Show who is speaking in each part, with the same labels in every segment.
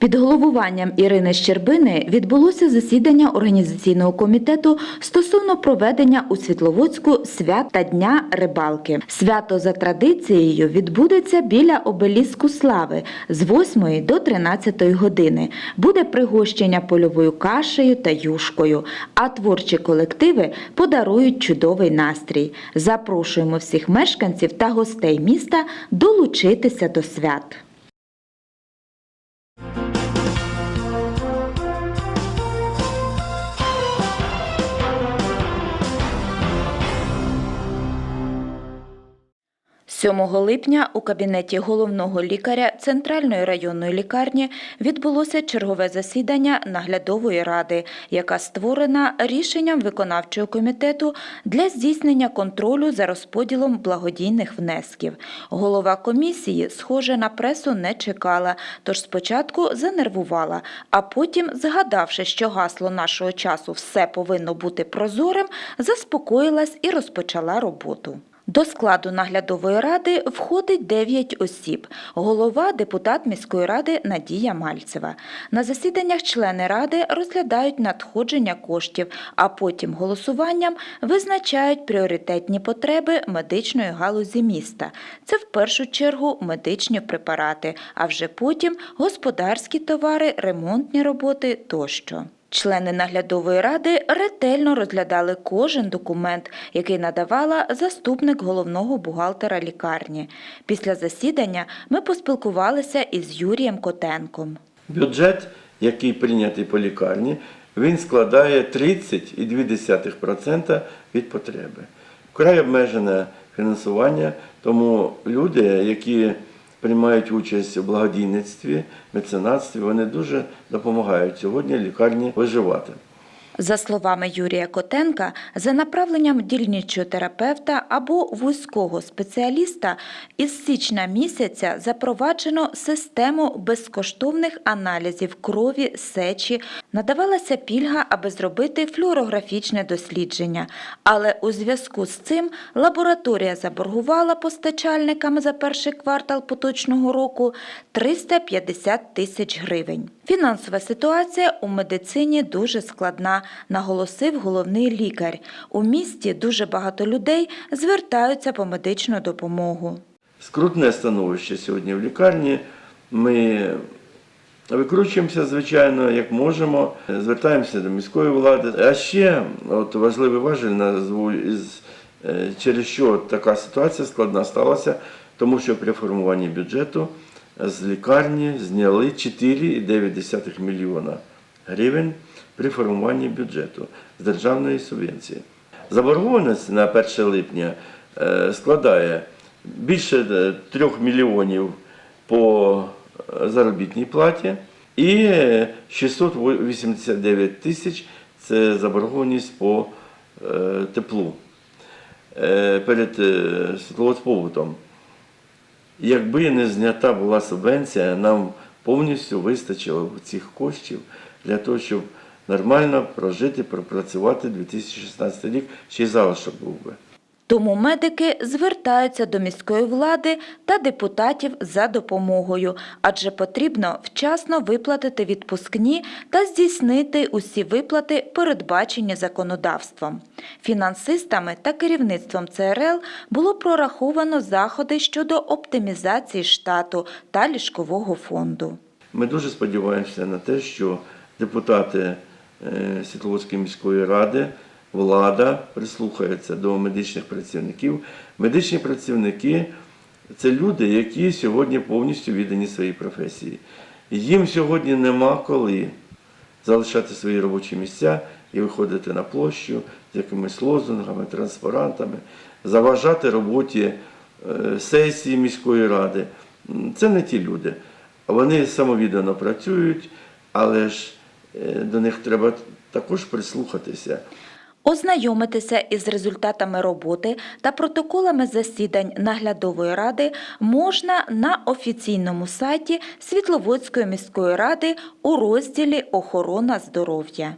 Speaker 1: Під головуванням Ірини Щербини відбулося засідання організаційного комітету стосовно проведення у Світловодську свят та дня рибалки. Свято за традицією відбудеться біля обеліску слави з 8 до 13 години. Буде пригощення польовою кашею та юшкою, а творчі колективи подарують чудовий настрій. Запрошуємо всіх мешканців та гостей міста долучитися до свят. – 7 липня у кабінеті головного лікаря Центральної районної лікарні відбулося чергове засідання наглядової ради, яка створена рішенням виконавчого комітету для здійснення контролю за розподілом благодійних внесків. Голова комісії, схоже на пресу, не чекала, тож спочатку занервувала, а потім, згадавши, що гасло нашого часу все повинно бути прозорим, заспокоїлась і розпочала роботу. До складу наглядової ради входить 9 осіб. Голова – депутат міської ради Надія Мальцева. На засіданнях члени ради розглядають надходження коштів, а потім голосуванням визначають пріоритетні потреби медичної галузі міста. Це в першу чергу медичні препарати, а вже потім господарські товари, ремонтні роботи тощо. Члени наглядової ради ретельно розглядали кожен документ, який надавала заступник головного бухгалтера лікарні. Після засідання ми поспілкувалися із Юрієм Котенком.
Speaker 2: Бюджет, який прийнятий по лікарні, він складає 30,2% від потреби. Вкрай обмежене фінансування, тому люди, які приймають участь у благодійництві, меценатстві, вони дуже допомагають сьогодні лікарні виживати.
Speaker 1: За словами Юрія Котенка, за направленням дільничого терапевта або вузького спеціаліста із січня місяця запроваджено систему безкоштовних аналізів крові, сечі, надавалася пільга, аби зробити флюорографічне дослідження. Але у зв'язку з цим лабораторія заборгувала постачальникам за перший квартал поточного року 350 тисяч гривень. Фінансова ситуація у медицині дуже складна, наголосив головний лікар. У місті дуже багато людей звертаються по медичну допомогу.
Speaker 2: Скрутне становище сьогодні в лікарні. Ми викручуємося, звичайно, як можемо, звертаємося до міської влади. А ще от важливий важель назву із е, через що така ситуація складна сталася, тому що при формуванні бюджету з лікарні зняли 4,9 мільйона гривень при формуванні бюджету з державної субвенції. Заборгованість на 1 липня е, складає більше е, 3 мільйонів по е, заробітній платі і е, 689 тисяч це заборгованість по е, теплу е, перед е. Якби не знята була субвенція, нам повністю вистачило цих коштів для того, щоб нормально прожити, пропрацювати 2016 рік, ще й залишок був би.
Speaker 1: Тому медики звертаються до міської влади та депутатів за допомогою, адже потрібно вчасно виплатити відпускні та здійснити усі виплати, передбачені законодавством. Фінансистами та керівництвом ЦРЛ було прораховано заходи щодо оптимізації штату та ліжкового фонду.
Speaker 2: Ми дуже сподіваємося на те, що депутати Світловодської міської ради, влада прислухаються до медичних працівників. Медичні працівники це люди, які сьогодні повністю віддані своїй професії. Їм сьогодні нема коли залишати свої робочі місця і виходити на площу з якимись лозунгами, транспарантами, заважати роботі е, сесії міської ради. Це не ті люди. Вони самовіддано працюють, але ж е, до них треба також прислухатися.
Speaker 1: Ознайомитися із результатами роботи та протоколами засідань наглядової ради можна на офіційному сайті Світловодської міської ради у розділі Охорона здоров'я.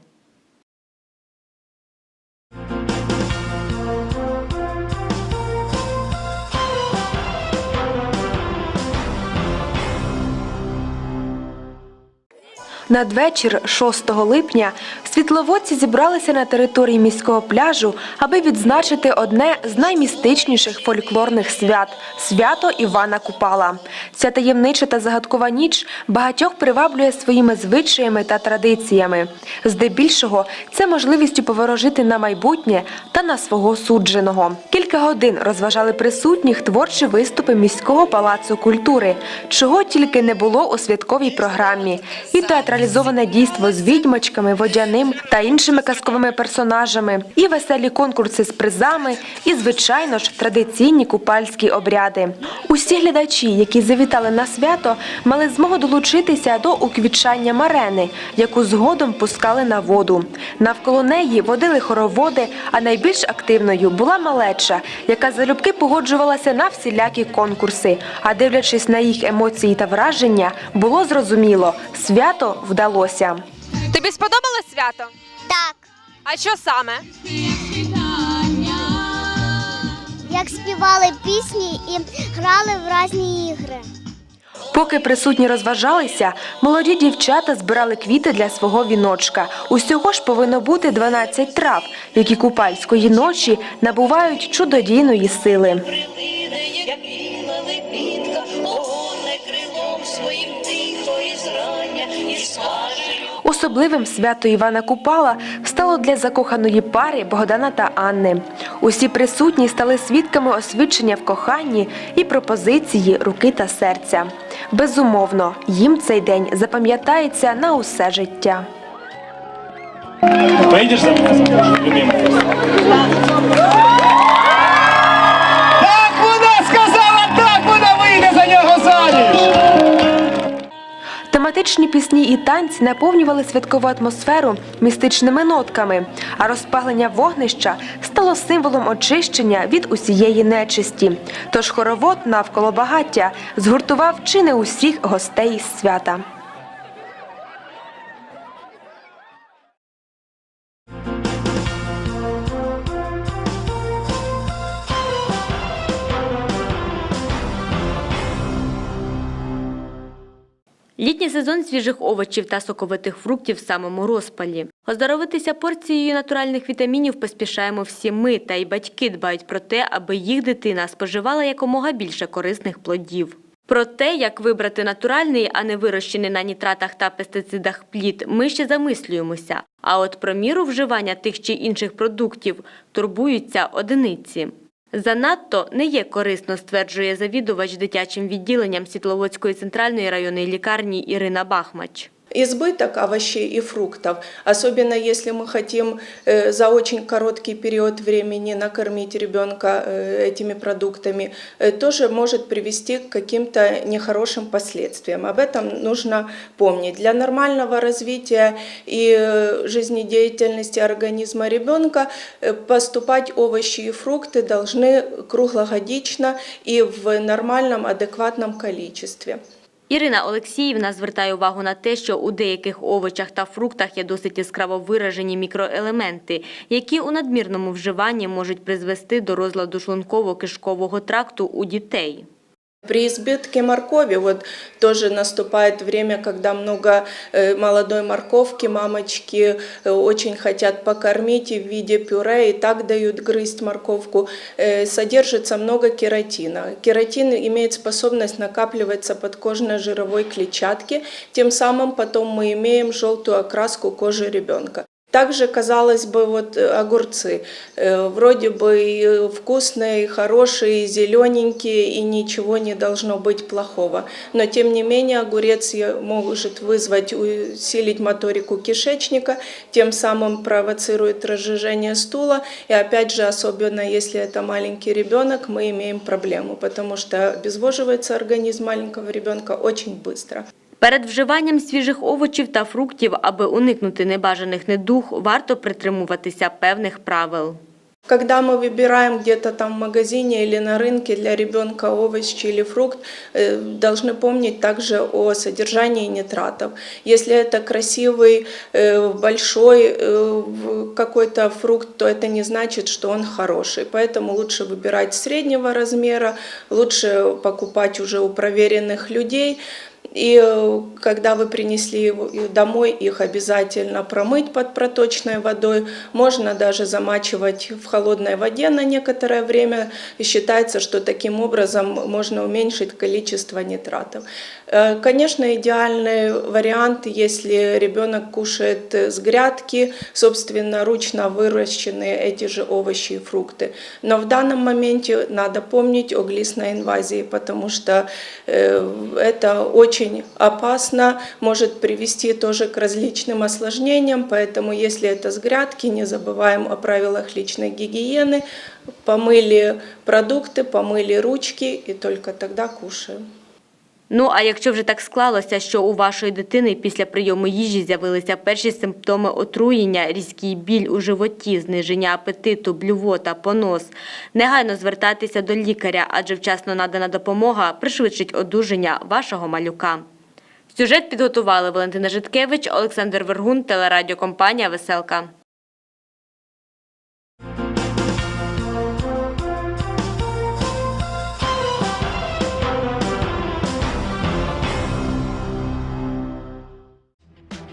Speaker 3: Надвечір 6 липня світловодці зібралися на території міського пляжу, аби відзначити одне з наймістичніших фольклорних свят свято Івана Купала. Ця таємнича та загадкова ніч багатьох приваблює своїми звичаями та традиціями. Здебільшого це можливістю поворожити на майбутнє та на свого судженого. Кілька годин розважали присутніх творчі виступи міського палацу культури, чого тільки не було у святковій програмі, і театралізоване дійство з відьмочками, водяним та іншими казковими персонажами, і веселі конкурси з призами, і, звичайно ж, традиційні купальські обряди. Усі глядачі, які завітали на свято, мали змогу долучитися до уквітчання марени, яку згодом пускали на воду. Навколо неї водили хороводи, а найбільш активною була малеча, яка залюбки погоджувалася на всілякі конкурси. А дивлячись на їх емоції та враження, було зрозуміло, свято вдалося.
Speaker 4: Тобі сподобалось свято?
Speaker 5: Так,
Speaker 4: А що саме?
Speaker 5: як співали пісні і грали в різні ігри.
Speaker 3: Поки присутні розважалися, молоді дівчата збирали квіти для свого віночка. Усього ж повинно бути 12 трав, які купальської ночі набувають чудодійної сили. Особливим свято Івана Купала стало для закоханої пари Богдана та Анни. Усі присутні стали свідками освідчення в коханні і пропозиції руки та серця. Безумовно, їм цей день запам'ятається на усе життя.
Speaker 6: Выйдешь за меня замуж,
Speaker 3: Тематичні пісні і танці наповнювали святкову атмосферу містичними нотками, а розпалення вогнища стало символом очищення від усієї нечисті. Тож хоровод навколо багаття згуртував чи не усіх гостей свята.
Speaker 7: Літній сезон свіжих овочів та соковитих фруктів в самому розпалі. Оздоровитися порцією натуральних вітамінів поспішаємо всі ми, та й батьки дбають про те, аби їх дитина споживала якомога більше корисних плодів. Про те, як вибрати натуральний, а не вирощений на нітратах та пестицидах плід, ми ще замислюємося. А от про міру вживання тих чи інших продуктів турбуються одиниці. Занадто не є корисно, стверджує завідувач дитячим відділенням Світловодської центральної районної лікарні Ірина Бахмач.
Speaker 8: Избыток овощей и фруктов, особенно если мы хотим э, за очень короткий период времени накормить ребенка э, этими продуктами, э, тоже может привести к каким-то нехорошим последствиям. Об этом нужно помнить. Для нормального развития и жизнедеятельности организма ребенка поступать овощи и фрукты должны круглогодично и в нормальном, адекватном количестве.
Speaker 7: Ірина Олексіївна звертає увагу на те, що у деяких овочах та фруктах є досить яскраво виражені мікроелементи, які у надмірному вживанні можуть призвести до розладу шлунково-кишкового тракту у дітей.
Speaker 8: При избытке моркови вот тоже наступает время, когда много э, молодой морковки, мамочки э, очень хотят покормить и в виде пюре, и так дают грызть морковку. Э, Содержится много кератина. Кератин имеет способность накапливаться под подкожно-жировой клетчатки, тем самым потом мы имеем желтую окраску кожи ребенка. Также, казалось бы, вот э, огурцы э, вроде бы вкусные, хорошие, зелененькие, и ничего не должно быть плохого. Но тем не менее огурец может вызвать, усилить моторику кишечника, тем самым провоцирует разжижение стула. И опять же, особенно если это маленький ребенок, мы имеем проблему, потому что обезвоживается организм маленького ребенка очень быстро.
Speaker 7: Перед вживанням свіжих овочів та фруктів, аби уникнути небажаних недуг, варто притримуватися певних правил.
Speaker 8: Когда мы выбираем где-то там в магазине или на рынке для ребенка овощ или фрукт, э, должны помнить также о содержании нитратов. Если это красивый, э, большой э, в- какой-то фрукт, то это не значит, что он хороший. Поэтому лучше выбирать среднего размера, лучше покупать уже у проверенных людей. И э, когда вы принесли его домой, их обязательно промыть под проточной водой. Можно даже замачивать в холодной воде на некоторое время. И считается, что таким образом можно уменьшить количество нитратов. Э, Конечно, идеальный вариант, если ребенок кушает э, с грядки, собственно, ручно выращенные эти же овощи и фрукты. Но в данном моменте надо помнить о глистной инвазии, потому что э, это очень опасно, может привести тоже к различным осложнениям, поэтому если это с грядки, не забываем о правилах личной гигиены, помыли продукты, помыли ручки и только тогда кушаем.
Speaker 7: Ну а якщо вже так склалося, що у вашої дитини після прийому їжі з'явилися перші симптоми отруєння, різкий біль у животі, зниження апетиту, блювота, понос, негайно звертайтеся до лікаря, адже вчасно надана допомога пришвидшить одужання вашого малюка. Сюжет підготували Валентина Житкевич, Олександр Вергун, телерадіокомпанія Веселка.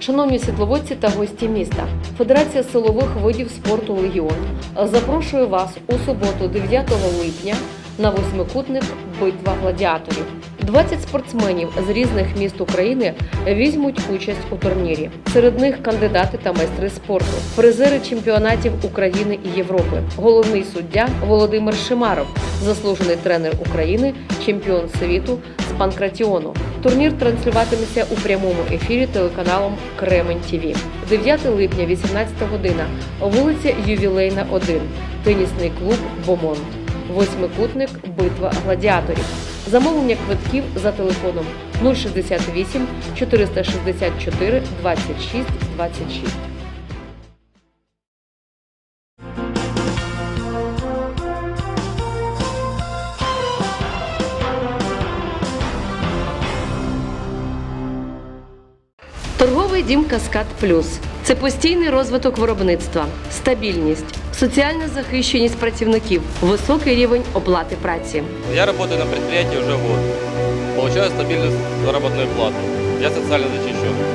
Speaker 9: Шановні світловодці та гості міста, Федерація силових видів спорту Легіон запрошує вас у суботу, 9 липня, на восьмикутник Битва гладіаторів. 20 спортсменів з різних міст України візьмуть участь у турнірі. Серед них кандидати та майстри спорту, призери чемпіонатів України і Європи, головний суддя Володимир Шимаров, заслужений тренер України, чемпіон світу панкратіону. Турнір транслюватиметься у прямому ефірі телеканалом Кремень ТІВІ. 9 липня, 18 година, вулиця Ювілейна, 1, тенісний клуб Бомонд. Восьмикутник Битва гладіаторів. Замовлення квитків за телефоном 068 464 26 26. Торговий дім Каскад Плюс це постійний розвиток виробництва, стабільність, соціальна захищеність працівників, високий рівень оплати праці.
Speaker 10: Я працюю на підприємстві вже год. Получаю стабільну заробітну плату. Я соціально защищен.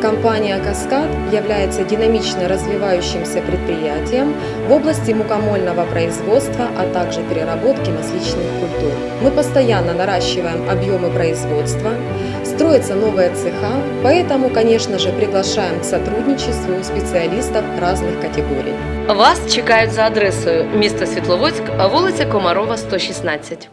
Speaker 11: Компания «Каскад» является динамично развивающимся предприятием в области мукомольного производства, а также переработки масличных культур. Мы постоянно наращиваем объемы производства, строятся новые цеха, поэтому, конечно же, приглашаем к сотрудничеству специалистов разных категорий.
Speaker 9: Вас чекають за адресою місто Світловодськ, вулиця Комарова, 116.